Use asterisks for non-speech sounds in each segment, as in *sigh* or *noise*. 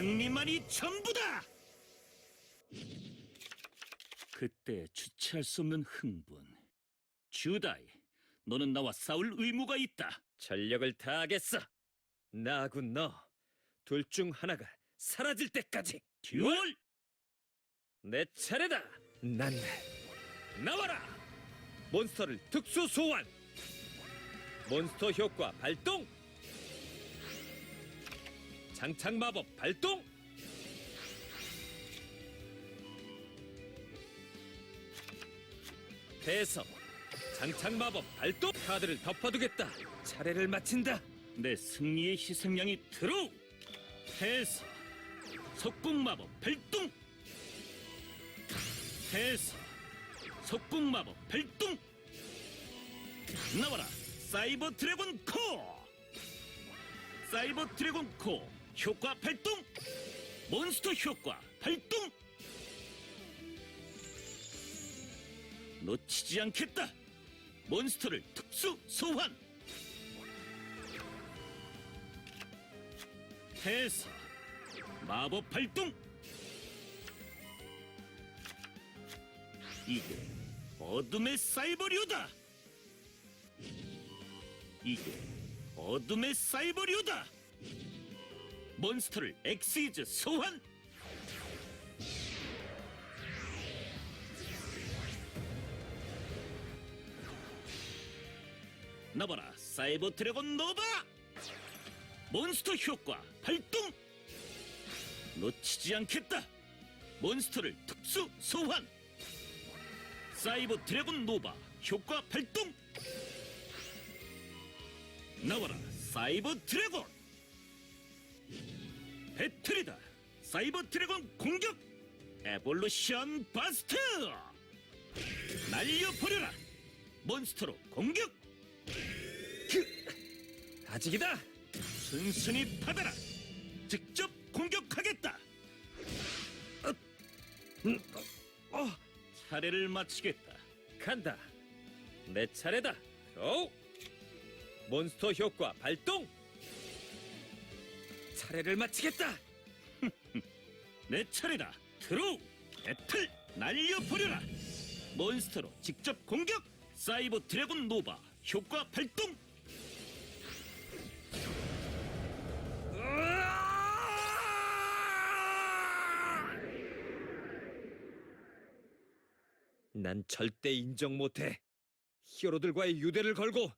승리만이 전부다. 그때 주체할 수 없는 흥분. 주다이, 너는 나와 싸울 의무가 있다. 전력을 다하겠어. 나하고 너, 둘 중 하나가 사라질 때까지 듀얼! 내 차례다. 난 나와라. 몬스터를 특수 소환. 몬스터 효과 발동. 장착 마법 발동. 해석. 장착 마법 발동. 카드를 덮어두겠다. 차례를 마친다. 내 승리의 희생양이 들어. 해서 속궁 마법 발동. 해서 속궁 마법 발동. 나와라 사이버 드래곤 코. 사이버 드래곤 코 효과 발동. 몬스터 효과 발동. 놓치지 않겠다. 몬스터를 특수 소환. 해서 마법 발동 이게 어둠의 사이버류다 이게 어둠의 사이버류다 몬스터를 엑시즈 소환 나봐라 사이버 드래곤 노바 몬스터 효과 발동! 놓치지 않겠다! 몬스터를 특수 소환! 사이버 드래곤 노바 효과 발동! 나와라 사이버 드래곤! 배틀이다! 사이버 드래곤 공격! 에볼루션 바스트! 날려버려라! 몬스터로 공격! 아직이다. 순순히 받아라! 직접 공격하겠다! 어, 차례를 마치겠다. 간다. 내 차례다. 오! 몬스터 효과 발동. 차례를 마치겠다. *laughs* 내 차례다. 드로우! 배틀! 날려버려라! 몬스터로 직접 공격! 사이버 드래곤 노바 효과 발동! 난 절대 인정 못해. 히어로들과의 유대를 걸고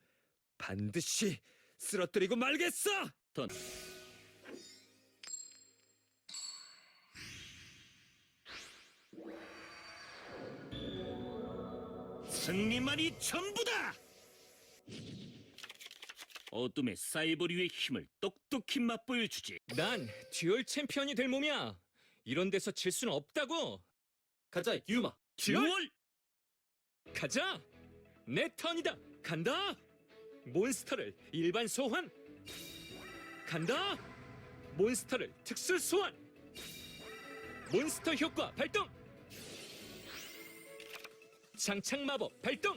반드시 쓰러뜨리고 말겠어. 던. 승리만이 전부다! 어둠의 사이버류의 힘을 똑똑히 맛보여 주지. 난 듀얼 챔피언이 될 몸이야. 이런 데서 질 수는 없다고. 가자, 유마. 듀얼! 가자. 내 턴이다. 간다. 몬스터를 일반 소환. 간다. 몬스터를 특수 소환. 몬스터 효과 발동. 장착 마법 발동.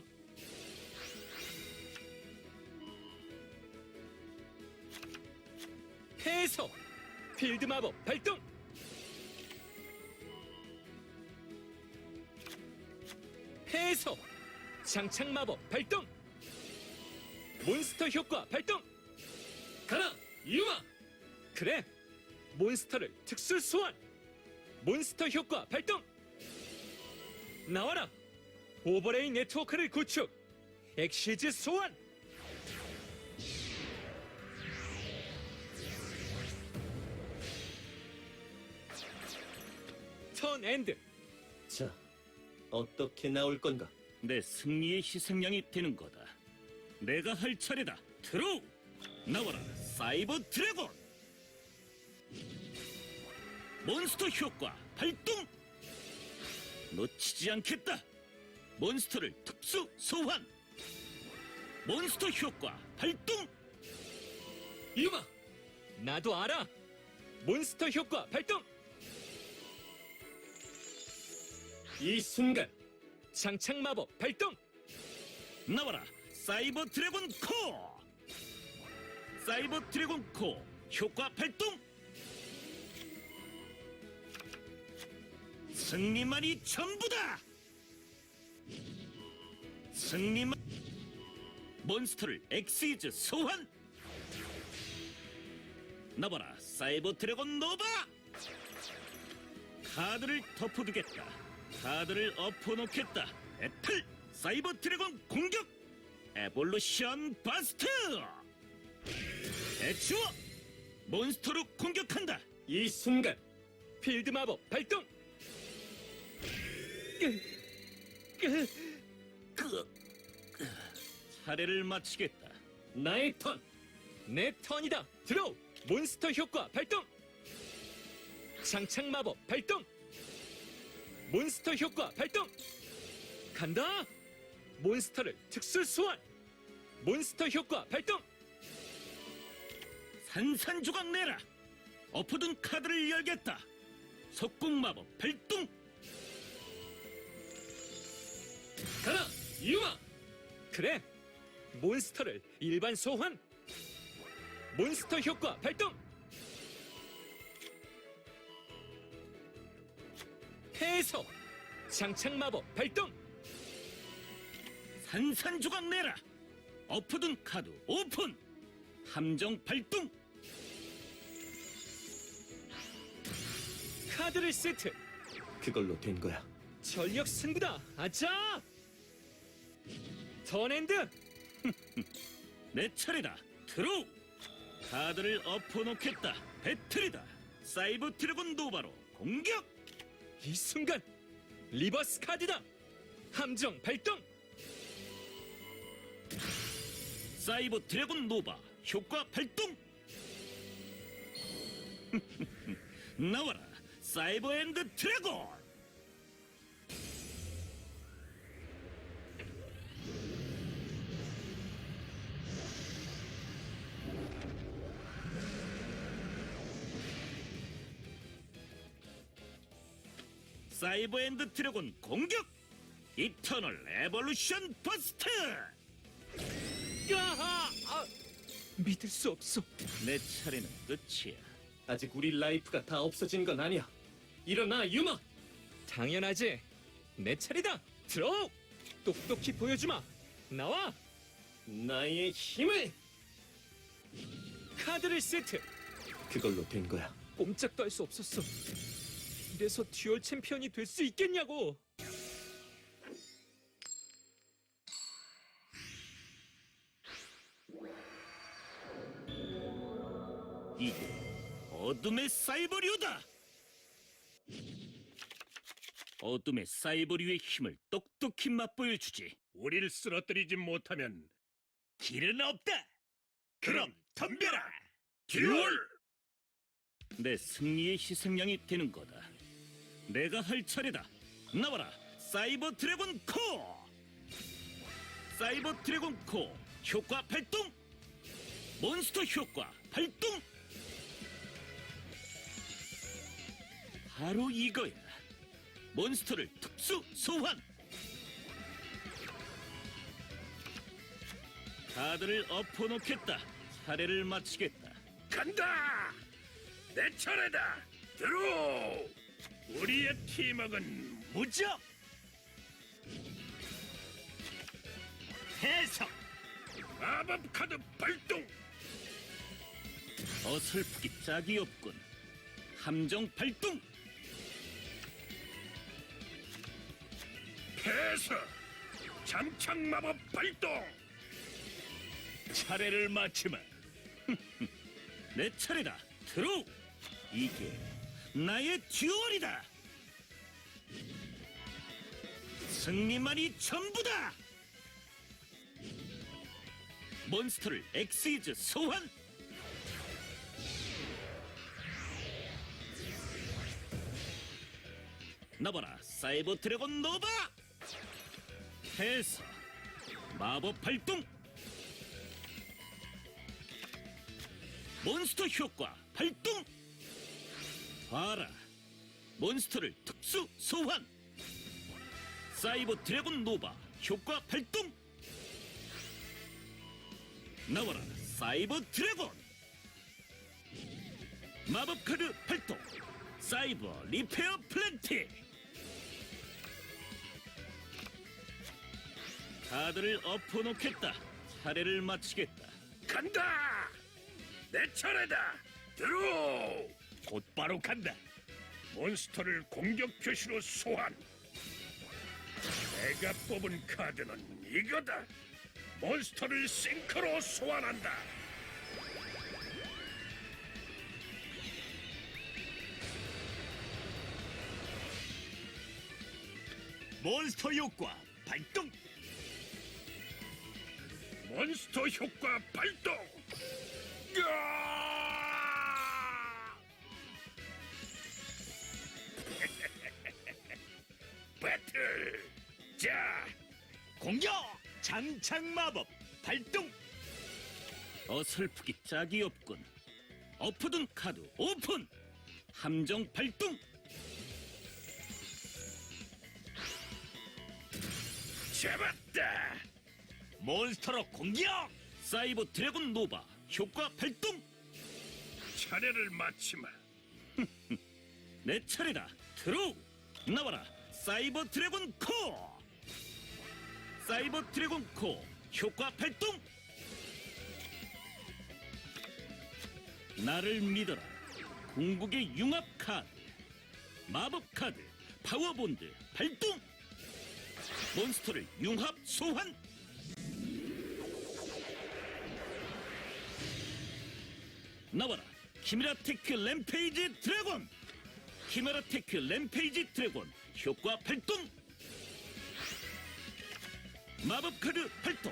해석. 필드 마법 발동. 해석 장착 마법 발동 몬스터 효과 발동 가라, 유마. 그래 몬스터를 특수 소환 몬스터 효과 발동 나와라 오버레이 네트워크를 구축 엑시즈 소환 턴 엔드 자, 어떻게 나올 건가? 내 승리의 희생양이 되는 거다. 내가 할 차례다. 드로우! 나와라, 사이버 드래곤! 몬스터 효과 발동! 놓치지 않겠다. 몬스터를 특수 소환! 몬스터 효과 발동! 유마. 나도 알아 몬스터 효과 발동 이 순간 장착 마법 발동 나와라, 사이버 드래곤 코! 사이버 드래곤 코 효과 발동! 승리만이 전부다. 승리만 몬스터를 엑시즈 소환. 나봐라 사이버 드래곤 노바. 카드를 덮어두겠다. 카드를 엎어놓겠다. 애플 사이버 드래곤 공격. 에볼루션 바스트. 대추어 몬스터로 공격한다. 이 순간 필드 마법 발동. 그 차례를 마치겠다. 나의 턴. 내 턴이다. 드로우. 몬스터 효과 발동. 장착 마법 발동. 몬스터 효과 발동. 간다. 몬스터를 특수 소환. 몬스터 효과 발동. 산산조각 내라. 엎어둔 카드를 열겠다. 속공 마법 발동. 가라 유마. 그래. 몬스터를 일반 소환. 몬스터 효과 발동. 해석. 장착 마법 발동. 산산조각 내라. 엎어둔 카드 오픈. 함정 발동. 카드를 세트. 그걸로 된 거야. 전력 승부다. 아자. 턴엔드. *laughs* 내 차례다. 드로우. 카드를 엎어놓겠다. 배틀이다. 사이버 드래곤 노바로 공격. 이 순간 리버스 카드다. 함정 발동. 사이버 드래곤 노바 효과 발동. *laughs* 나와라. 사이버 앤드 드래곤. 사이버 앤드 드래곤 공격! 이터널 에볼루션 버스트! 야하! 아, 믿을 수 없어. 내 차례는 끝이야. 아직 우리 라이프가 다 없어진 건 아니야. 일어나 유마. 당연하지. 내 차례다. 들어. 똑똑히 보여주마. 나와. 나의 힘을. 카드를 세트. 그걸로 된 거야. 꼼짝도 할 수 없었어. 이래서 듀얼 챔피언이 될 수 있겠냐고. 이게 어둠의 사이버류다. 어둠의 사이버류의 힘을 똑똑히 맛보여 주지. 우리를 쓰러뜨리지 못하면 길은 없다. 그럼 덤벼라 듀얼 내 승리의 희생양이 되는 거다. 내가 할 차례다. 나와라, 사이버 드래곤 코. 사이버 드래곤 코 효과 발동. 몬스터 효과 발동. 바로 이거야. 몬스터를 특수 소환. 카드를 엎어놓겠다. 차례를 마치겠다. 간다 내 차례다 들어 우리의 팀워크는 무적 해석. 마법 카드 발동 어설프기 짝이 없군. 함정 발동. 패스 장착 마법 발동 차례를 마치면 *laughs* 내 차례다. 들어. 이게 나의 듀얼이다. 승리만이 전부다. 몬스터를 엑시즈 소환. 나봐라 사이버 드래곤 노바 해서 마법 발동 몬스터 효과 발동 봐라. 몬스터를 특수 소환. 사이버 드래곤 노바 효과 발동. 나와라 사이버 드래곤. 마법 카드 발동. 사이버 리페어 플랜티. 카드를 엎어놓겠다. 차례를 마치겠다. 간다! 내 차례다! 들어 곧바로 간다. 몬스터를 공격 표시로 소환. 내가 뽑은 카드는 이거다. 몬스터를 싱크로 소환한다. 몬스터 효과 발동. 몬스터 효과 발동! 으아! 공격! 장착 마법 발동! 어설프기 짝이 없군. 엎어둔 카드 오픈! 함정 발동! 잡았다! 몬스터로 공격! 사이버 드래곤 노바 효과 발동! 차례를 마치마. *laughs* 내 차례다. 드로우! 나와라. 사이버 드래곤 코! 사이버 드래곤 코 효과 발동! 나를 믿어라. 궁극의 융합 카드. 마법 카드. 파워본드 발동! 몬스터를 융합 소환! 나와라. 키메라테크 램페이지 드래곤! 키메라테크 램페이지 드래곤 효과 발동! 마법 카드 발동!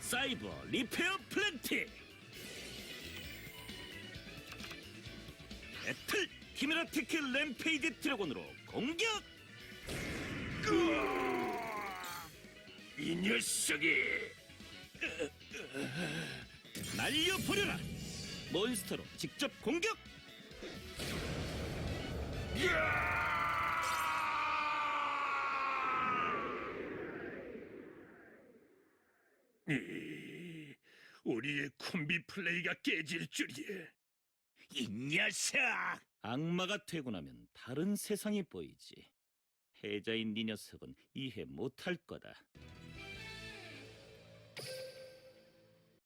사이버 리페어 플랜티! 배틀 키메라테크 램페이지 드래곤으로 공격! 이 녀석이 날려버려라! 몬스터로 직접 공격! 이, 우리의 콤비 플레이가 깨질 줄이야. 이 녀석! 악마가 되고 나면 다른 세상이 보이지. 패자인 네 녀석은 이해 못할 거다.